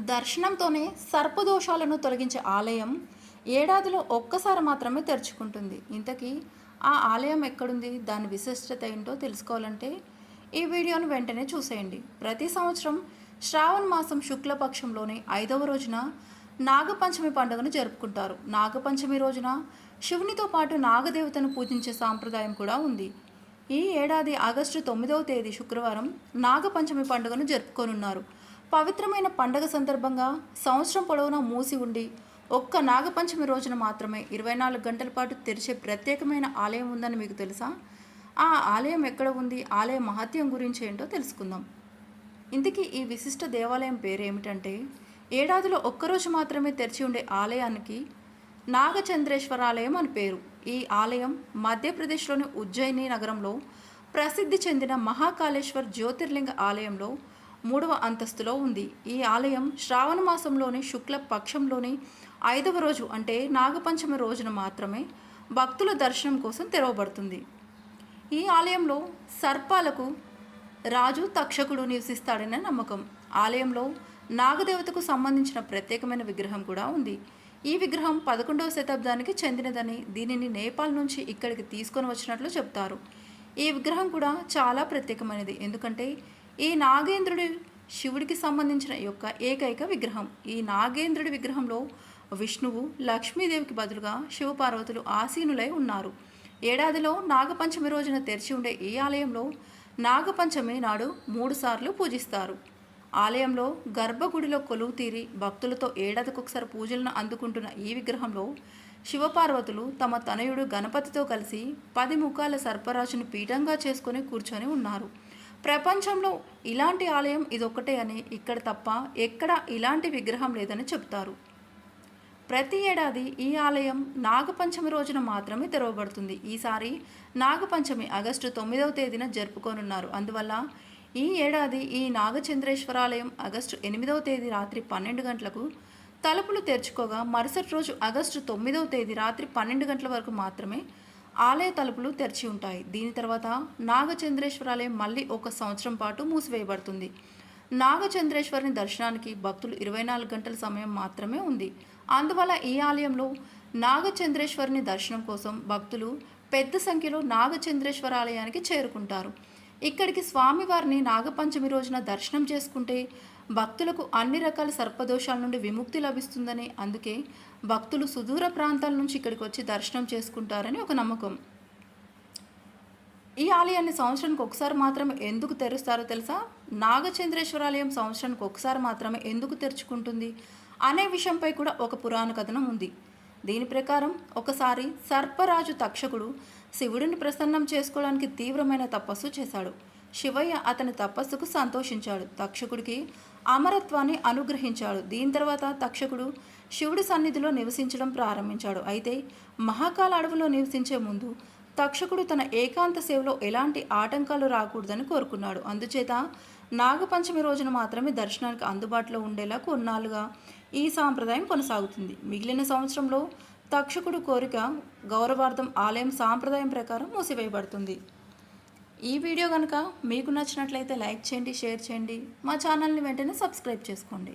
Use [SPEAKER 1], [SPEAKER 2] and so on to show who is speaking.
[SPEAKER 1] దర్శనంతోనే సర్పదోషాలను తొలగించే ఆలయం ఏడాదిలో ఒక్కసారి మాత్రమే తెరుచుకుంటుంది. ఇంతకీ ఆ ఆలయం ఎక్కడుంది? దాని విశిష్టత ఏంటో తెలుసుకోవాలంటే ఈ వీడియోను వెంటనే చూసేయండి. ప్రతి సంవత్సరం శ్రావణ మాసం శుక్లపక్షంలోని ఐదవ రోజున నాగపంచమి పండుగను జరుపుకుంటారు. నాగపంచమి రోజున శివునితో పాటు నాగదేవతను పూజించే సాంప్రదాయం కూడా ఉంది. ఈ ఏడాది ఆగస్టు తొమ్మిదవ తేదీ శుక్రవారం నాగపంచమి పండుగను జరుపుకోనున్నారు. పవిత్రమైన పండగ సందర్భంగా సంవత్సరం పొడవునా మూసి ఉండి ఒక్క నాగపంచమి రోజున మాత్రమే ఇరవై నాలుగు గంటల పాటు తెరిచే ప్రత్యేకమైన ఆలయం ఉందని మీకు తెలుసా? ఆ ఆలయం ఎక్కడ ఉంది? ఆలయ మహత్యం గురించి ఏంటో తెలుసుకుందాం. ఇంతకీ ఈ విశిష్ట దేవాలయం పేరు ఏమిటంటే ఏడాదిలో ఒక్కరోజు మాత్రమే తెరిచి ఉండే ఆలయానికి నాగచంద్రేశ్వరాలయం అని పేరు. ఈ ఆలయం మధ్యప్రదేశ్లోని ఉజ్జయిని నగరంలో ప్రసిద్ధి చెందిన మహాకాళేశ్వర్ జ్యోతిర్లింగ ఆలయంలో మూడవ అంతస్తులో ఉంది. ఈ ఆలయం శ్రావణ మాసంలోని శుక్ల పక్షంలోని ఐదవ రోజు అంటే నాగపంచమి రోజున మాత్రమే భక్తుల దర్శనం కోసం తెరవబడుతుంది. ఈ ఆలయంలో సర్పాలకు రాజు తక్షకుడు నివసిస్తాడనే నమ్మకం. ఆలయంలో నాగదేవతకు సంబంధించిన ప్రత్యేకమైన విగ్రహం కూడా ఉంది. ఈ విగ్రహం పదకొండవ శతాబ్దానికి చెందినదని దీనిని నేపాల్ నుంచి ఇక్కడికి తీసుకొని వచ్చినట్లు చెప్తారు. ఈ విగ్రహం కూడా చాలా ప్రత్యేకమైనది. ఎందుకంటే ఈ నాగేంద్రుడి శివుడికి సంబంధించిన యొక్క ఏకైక విగ్రహం. ఈ నాగేంద్రుడి విగ్రహంలో విష్ణువు లక్ష్మీదేవికి బదులుగా శివపార్వతులు ఆసీనులై ఉన్నారు. ఏడాదిలో నాగపంచమి రోజున తెరిచి ఉండే ఈ ఆలయంలో నాగపంచమి నాడు మూడుసార్లు పూజిస్తారు. ఆలయంలో గర్భగుడిలో కొలువు తీరి భక్తులతో ఏడాదికొకసారి పూజలను అందుకుంటున్న ఈ విగ్రహంలో శివపార్వతులు తమ తనయుడు గణపతితో కలిసి పది ముఖాల సర్పరాజును పీఠంగా చేసుకుని కూర్చొని ఉన్నారు. ప్రపంచంలో ఇలాంటి ఆలయం ఇదొక్కటే అని ఇక్కడ తప్ప ఎక్కడ ఇలాంటి విగ్రహం లేదని చెప్తారు ప్రతి ఏడాది ఈ ఆలయం నాగపంచమి రోజున మాత్రమే తెరవబడుతుంది. ఈసారి నాగపంచమి ఆగస్టు తొమ్మిదవ తేదీన జరుపుకోనున్నారు. అందువల్ల ఈ ఏడాది ఈ నాగచంద్రేశ్వరాలయం ఆగస్టు ఎనిమిదవ తేదీ రాత్రి పన్నెండు గంటలకు తలుపులు తెరుచుకోగా మరుసటి రోజు ఆగస్టు తొమ్మిదవ తేదీ రాత్రి పన్నెండు గంటల వరకు మాత్రమే ఆలయ తలుపులు తెరిచి ఉంటాయి. దీని తర్వాత నాగచంద్రేశ్వరాలయం మళ్ళీ ఒక సంవత్సరం పాటు మూసివేయబడుతుంది. నాగచంద్రేశ్వరుని దర్శనానికి భక్తులు ఇరవై నాలుగు గంటల సమయం మాత్రమే ఉంది. అందువల్ల ఈ ఆలయంలో నాగచంద్రేశ్వరుని దర్శనం కోసం భక్తులు పెద్ద సంఖ్యలో నాగచంద్రేశ్వర ఆలయానికి చేరుకుంటారు. ఇక్కడికి స్వామివారిని నాగపంచమి రోజున దర్శనం చేసుకుంటే భక్తులకు అన్ని రకాల సర్పదోషాల నుండి విముక్తి లభిస్తుందని అందుకే భక్తులు సుదూర ప్రాంతాల నుంచి ఇక్కడికి వచ్చి దర్శనం చేసుకుంటారని ఒక నమ్మకం. ఈ ఆలయాన్ని సంవత్సరానికి ఒకసారి మాత్రమే ఎందుకు తెరుస్తారో తెలుసా? నాగచంద్రేశ్వరాలయం సంవత్సరానికి ఒకసారి మాత్రమే ఎందుకు తెరుచుకుంటుంది? అనే విషయంపై కూడా ఒక పురాణ కథనం ఉంది. దీని ప్రకారం ఒకసారి సర్పరాజు తక్షకుడు శివుడిని ప్రసన్నం చేసుకోవడానికి తీవ్రమైన తపస్సు చేశాడు. శివయ్య అతని తపస్సుకు సంతోషించాడు. తక్షకుడికి అమరత్వాన్ని అనుగ్రహించాడు. దీని తర్వాత తక్షకుడు శివుడి సన్నిధిలో నివసించడం ప్రారంభించాడు. అయితే మహాకాల అడవిలో నివసించే ముందు తక్షకుడు తన ఏకాంత సేవలో ఎలాంటి ఆటంకాలు రాకూడదని కోరుకున్నాడు. అందుచేత నాగపంచమి రోజున మాత్రమే దర్శనానికి అందుబాటులో ఉండేలా కొన్నాళ్ళుగా ఈ సాంప్రదాయం కొనసాగుతుంది. మిగిలిన సంవత్సరంలో తక్షకుడు కోరిక గౌరవార్థం ఆలయం సాంప్రదాయం ప్రకారం మూసివేయబడుతుంది. ఈ వీడియో కనుక మీకు నచ్చినట్లయితే లైక్ చేయండి షేర్ చేయండి. మా ఛానల్ని వెంటనే సబ్స్క్రైబ్ చేసుకోండి.